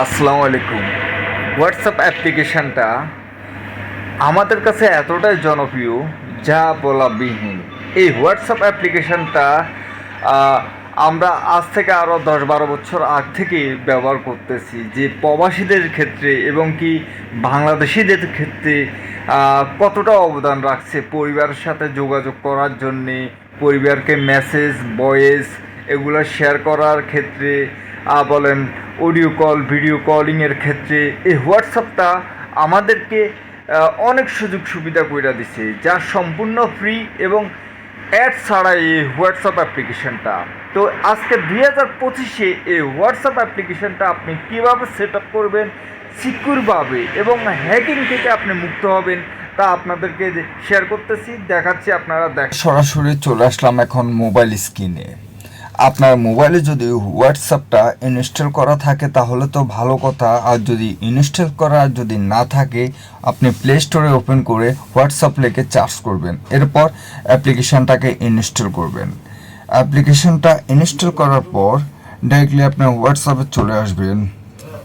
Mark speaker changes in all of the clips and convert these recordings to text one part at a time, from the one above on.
Speaker 1: আসসালামু আলাইকুম। হোয়াটসঅ্যাপ অ্যাপ্লিকেশানটা আমাদের কাছে এতটাই জনপ্রিয়, যা বলা বিহীন। এই হোয়াটসঅ্যাপ অ্যাপ্লিকেশানটা আমরা আজ থেকে আরও দশ বারো বছর আগ থেকে ব্যবহার করতেছি যে প্রবাসীদের ক্ষেত্রে এবং কি বাংলাদেশিদের ক্ষেত্রে কতটা অবদান রাখছে পরিবারের সাথে যোগাযোগ করার জন্যে, পরিবারকে মেসেজ ভয়েস এগুলো শেয়ার করার ক্ষেত্রে বলেন অডিও কল ভিডিও কলিংয়ের ক্ষেত্রে এই হোয়াটসঅ্যাপটা আমাদেরকে অনেক সুযোগ সুবিধা করে দিছে, যা সম্পূর্ণ ফ্রি এবং অ্যাড ছাড়া এই হোয়াটসঅ্যাপ অ্যাপ্লিকেশনটা তো আজকে দুই হাজার পঁচিশে এই হোয়াটসঅ্যাপ অ্যাপ্লিকেশনটা আপনি কীভাবে সেট আপ করবেন সিকিউরভাবে এবং হ্যাকিং থেকে আপনি মুক্ত হবেন, তা আপনাদেরকে শেয়ার করতেছি, দেখাচ্ছি, আপনারা দেখ সরাসরি চলে আসলাম এখন মোবাইল স্ক্রিনে আপনার মোবাইলে যদি হোয়াটসঅ্যাপটা ইনস্টল করা থাকে, তাহলে তো ভালো কথা। আর যদি ইনস্টল করা যদি না থাকে, আপনি প্লে স্টোরে ওপেন করে হোয়াটসঅ্যাপ লেখে চার্জ করবেন। এরপর অ্যাপ্লিকেশানটাকে ইনস্টল করবেন। অ্যাপ্লিকেশানটা ইনস্টল করার পর ডাইরেক্টলি আপনার হোয়াটসঅ্যাপে চলে আসবেন।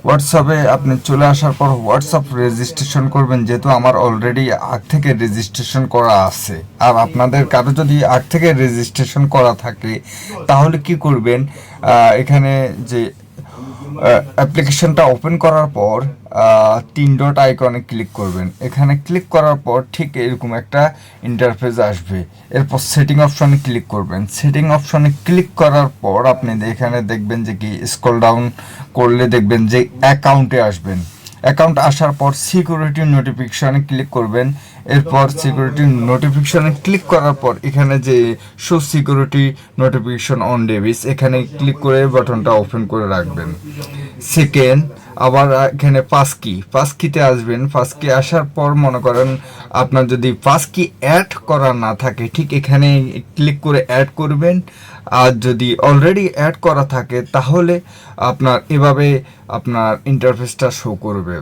Speaker 1: হোয়াটসঅ্যাপে আপনি চলে আসার পর হোয়াটসঅ্যাপ রেজিস্ট্রেশন করবেন, যেহেতু আমার অলরেডি আগ থেকে রেজিস্ট্রেশন করা আছে। আর আপনাদের কারও যদি আগ থেকে রেজিস্ট্রেশন করা থাকে, তাহলে কি করবেন? এখানে যে অ্যাপ্লিকেশনটা ওপেন করার পর তিন ডট আইকনে ক্লিক করবেন। এখানে ক্লিক করার পর ঠিক এরকম একটা ইন্টারফেস আসবে। এরপর সেটিং অপশনে ক্লিক করবেন। সেটিং অপশনে ক্লিক করার পর আপনি এখানে দেখবেন যে কি স্ক্রল ডাউন করলে দেখবেন যে অ্যাকাউন্টে আসবেন। অ্যাকাউন্ট আসার পর সিকিউরিটি নোটিফিকেশনে ক্লিক করবেন। এরপর সিকিউরিটি নোটিফিকেশনে ক্লিক করার পর এখানে যে show security notification on devices এখানে ক্লিক করে বাটনটা ওপেন করে রাখবেন। সেকেন্ড আবার এখানে পাস কি পাস কিতে আসবেন। পাস কি আসার পর মনে করেন আপনার যদি পাস কি অ্যাড করা না থাকে, ঠিক এখানে ক্লিক করে অ্যাড করবেন। আর যদি অলরেডি অ্যাড করা থাকে, তাহলে আপনার এভাবে আপনার ইন্টারফেসটা শো করবে।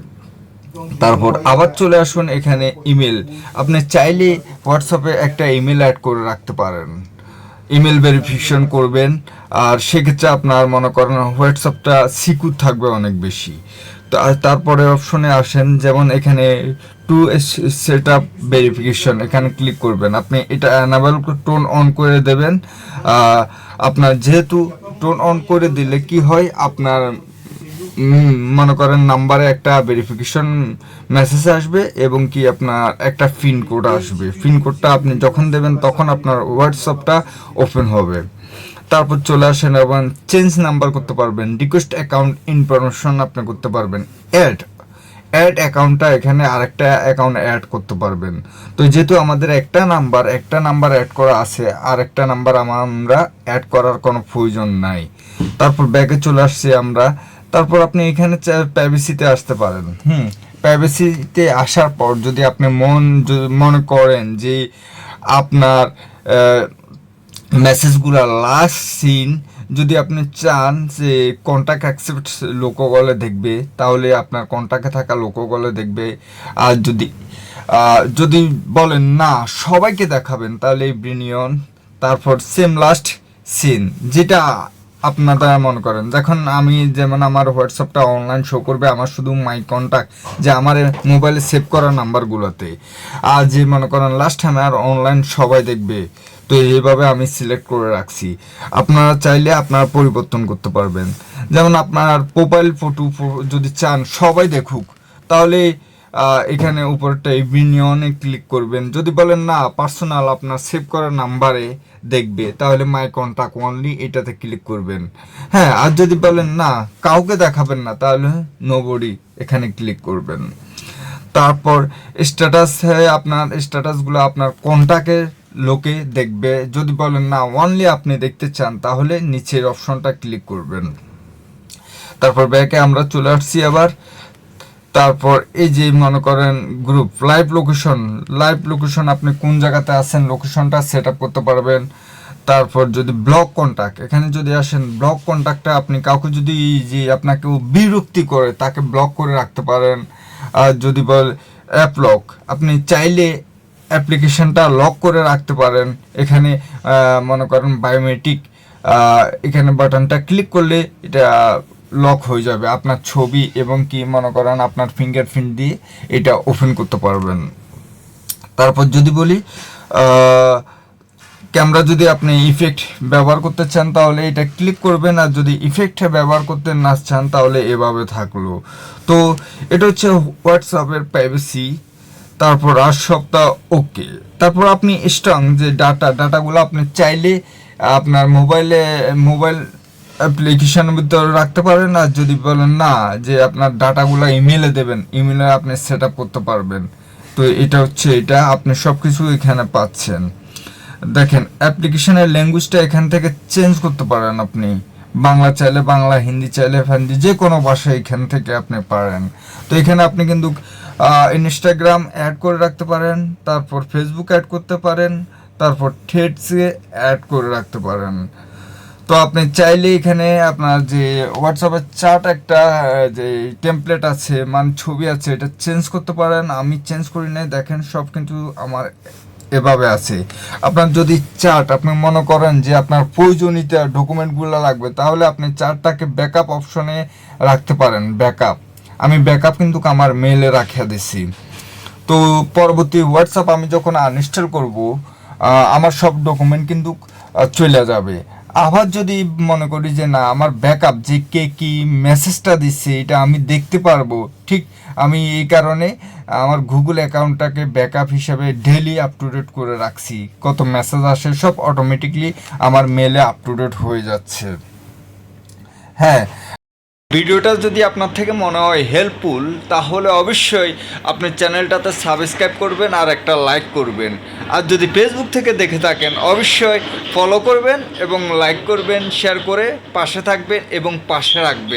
Speaker 1: তারপর আবার চলে আসুন এখানে ইমেল। আপনি চাইলে হোয়াটসঅ্যাপে একটা ইমেল অ্যাড করে রাখতে পারেন। ইমেল ভেরিফিকেশন করবেন। আর সেক্ষেত্রে আপনার মনে করেন হোয়াটসঅ্যাপটা সিকিউর থাকবে অনেক বেশি। তারপরে অপশনে আসেন, যেমন এখানে টু সেট আপ ভেরিফিকেশন, এখানে ক্লিক করবেন। আপনি এটা অ্যানাবেল টোন অন করে দেবেন। আপনার যেহেতু টোন অন করে দিলে কি হয়? আপনার মনে করেন নাম্বারে একটা ভেরিফিকেশন মেসেজ আসবে এবং কি আপনার একটা পিন কোড আসবে। পিন কোডটা আপনি যখন দেবেন তখন আপনার হোয়াটসঅ্যাপটা ওপেন হবে। তারপর চলে আসেন এবং চেঞ্জ নাম্বার করতে পারবেন। রিকোয়েস্ট অ্যাকাউন্ট ইনফরমেশন আপনি করতে পারবেন। অ্যাড অ্যাড অ্যাকাউন্টটা এখানে আরেকটা অ্যাকাউন্ট অ্যাড করতে পারবেন। তো যেহেতু আমাদের একটা নাম্বার একটা নাম্বার অ্যাড করা আছে আর একটা নাম্বার আমরা অ্যাড করার কোনো প্রয়োজন নাই। তারপর ব্যাগে চলে আসছি আমরা। তারপর আপনি এখানে প্রাইভেসিতে আসতে পারেন। হুম প্রাইভেসিতে আসার পর যদি আপনি মন মনে করেন যে আপনার মেসেজগুলো লাস্ট সিন যদি আপনি চান যে কন্ট্যাক্ট অ্যাকসেপ্ট লোকগলে দেখবে, তাহলে আপনার কন্ট্যাক্টে থাকা লোকগলে দেখবে। আর যদি যদি বলেন না, সবাইকে দেখাবেন, তাহলে ব্রিনিয়ন তারপর সেম লাস্ট সিন যেটা আপনারা মনে করেন। যখন আমি যেমন আমার হোয়াটসঅ্যাপটা অনলাইন শো করবে, আমার শুধু মাই কন্ট্যাক্ট যে আমার মোবাইলে সেভ করা নাম্বারগুলোতে। আর যে মনে করেন লাস্ট টাইম আর অনলাইন সবাই দেখবে, তো এইভাবে আমি সিলেক্ট করে রাখছি। আপনারা চাইলে আপনারা পরিবর্তন করতে পারবেন। যেমন আপনার প্রোফাইল ফটো যদি চান, সবাই দেখুক, তাহলে এখানে উপরটা ইউনিয়নে ক্লিক করবেন। যদি বলেন, না পার্সোনাল আপনার সেভ করা নাম্বারে দেখবে, তাহলে মাই কন্ট্যাক্ট অনলি এটাতে ক্লিক করবেন। হ্যাঁ আর যদি বলেন, না, কাউকে দেখাবেন না, তাহলে নোবডি এখানে ক্লিক করবেন। তারপর স্ট্যাটাস আপনার স্ট্যাটাসগুলো আপনার কন্ট্যাক্টের লোকে দেখবে। যদি বলেন, না অনলি আপনি দেখতে চান, তাহলে নিচের অপশনটা ক্লিক করবেন। তারপর ব্যাকে আমরা চলে আসছি আবার। তারপর এই যে মনে করেন group live location live location আপনি কোন জায়গাতে আছেন লোকেশনটা সেট আপ করতে পারবেন। তারপর যদি ব্লক কন্ট্যাক্ট এখানে যদি আসেন ব্লক কন্ট্যাক্টটা আপনি কাউকে যদি যে আপনাকে বিরক্তি করে, তাকে ব্লক করে রাখতে পারেন। আর যদি বল অ্যাপ লক আপনি চাইলে অ্যাপ্লিকেশনটা লক করে রাখতে পারেন। এখানে মনে করেন বায়োমেট্রিক এখানে বাটনটা ক্লিক করলে এটা লক হয়ে যাবে। আপনার ছবি এবং কি মনে করেন আপনার ফিঙ্গারপ্রিন্ট দিয়ে এটা ওপেন করতে পারবেন। তারপর যদি বলি ক্যামেরা যদি আপনি ইফেক্ট ব্যবহার করতে চান, তাহলে এটা ক্লিক করবেন আর যদি ইফেক্ট ব্যবহার করতে না চান, তাহলে এভাবে থাকল। তো এটা হচ্ছে হোয়াটসঅ্যাপের প্রাইভেসি তারপর আর সপ্তাহ ওকে তারপর আপনি স্ট্রং যে ডাটা ডাটাগুলো আপনি চাইলে আপনার মোবাইলে মোবাইল অ্যাপ্লিকেশনের ভিতরে রাখতে পারেন আর যদি বলেন না যে আপনার ডাটাগুলো ইমেলে দেবেন ইমেলে আপনি সেট করতে পারবেন। তো এটা হচ্ছে এটা, আপনি সব কিছু এখানে পাচ্ছেন। দেখেন অ্যাপ্লিকেশনের ল্যাঙ্গুয়েজটা এখান থেকে চেঞ্জ করতে পারেন আপনি। বাংলা চাইলে বাংলা, হিন্দি চাইলে হিন্দি, যে কোনো ভাষা এখান থেকে আপনি পারেন। তো এখানে আপনি কিন্তু ইনস্টাগ্রাম অ্যাড করে রাখতে পারেন, তারপর ফেসবুক অ্যাড করতে পারেন, তারপর থ্রেডসে অ্যাড করে রাখতে পারেন। তো আপনি চাইলে এখানে আপনার যে হোয়াটসঅ্যাপের চার্ট একটা যে টেমপ্লেট আছে মানে ছবি আছে, এটা চেঞ্জ করতে পারেন। আমি চেঞ্জ করি নাই, দেখেন সব কিন্তু আমার এভাবে আছে। আপনার যদি চার্ট আপনি মনে করেন যে আপনার প্রয়োজনীয়তা ডকুমেন্টগুলো লাগবে, তাহলে আপনি চার্টটাকে ব্যাকআপ অপশনে রাখতে পারেন ব্যাকআপ আমি ব্যাকআপ কিন্তু আমার মেলে রাখিয়ে দিছি। তো পরবর্তী হোয়াটসঅ্যাপ আমি যখন আনইনস্টল করব আমার সব ডকুমেন্ট কিন্তু চলে যাবে। আবার যদি মনে করি যে না, আমার ব্যাকআপ যে কে কি মেসেজটা দিচ্ছে, এটা আমি দেখতে পারব। ঠিক আমি এই কারণে আমার গুগল অ্যাকাউন্টটাকে ব্যাকআপ হিসাবে ডেলি আপ টু ডেট করে রাখছি। কত মেসেজ আসে সব অটোমেটিকলি আমার মেলে আপ টু ডেট হয়ে যাচ্ছে। হ্যাঁ ভিডিওটা যদি আপনার থেকে মনে হয় হেল্পফুল তাহলে অবশ্যই আপনি চ্যানেলটাতে সাবস্ক্রাইব করবেন আর একটা লাইক করবেন। আর যদি ফেসবুক থেকে দেখে থাকেন, অবশ্যই ফলো করবেন এবং লাইক করবেন শেয়ার করে পাশে থাকবেন এবং পাশে রাখবেন।